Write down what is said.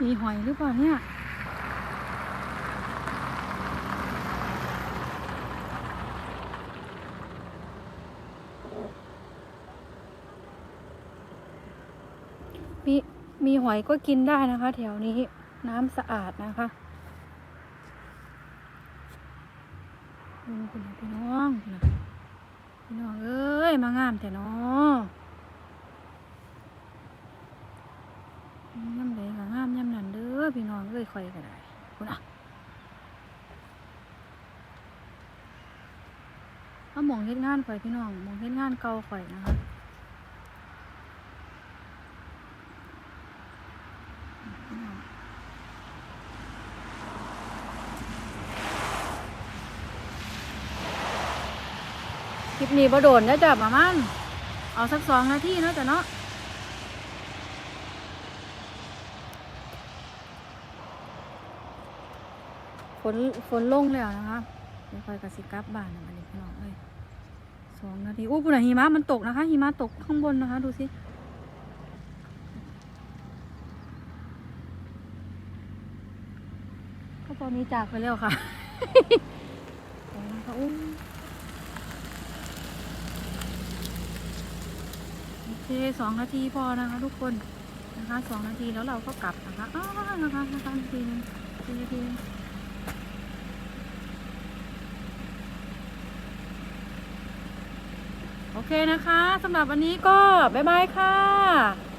มีหอยหรือเปล่าเนี่ยมีมีหอยก็กินได้นะคะ แถวนี้น้ำสะอาดนะคะคุณนะพี่น้องนะพี่น้องเอ้ยมางามแต่น้อย่ำใดก็งามย่ำนั่นเด้ อพี่น้องเอ้ยคอยก็ได้คุณอะเอามองเฮ็ดงานข่อยพี่น้องมองเฮ็ดงานเก่าข่อยนะคะคลิปนี้บ่โดนนะจ๊ะประมาณเอาสักสองนาทีเนาะจ้ะเนาะ ฝนฝนลงแล้วนะคะเดี๋ยวคอยกระสิกลับบ้านนะบัดนี้พี่น้องเอ้ยสองนาทีอู้ปุ่นอะหิมะมันตกนะคะหิมะตกข้างบนนะคะ ดูสิก็ตอนนี้จากไปแล้วค่ะไปนะคะอู้โอเคสองนาทีพอนะคะ ทุกคนนะคะสองนาทีแล้วเราก็กลับนะคะอ้าวนะคะนะคะนาทีนึงนาทีนึง โอเคนะคะสำหรับวันนี้ก็บ๊ายบายค่ะ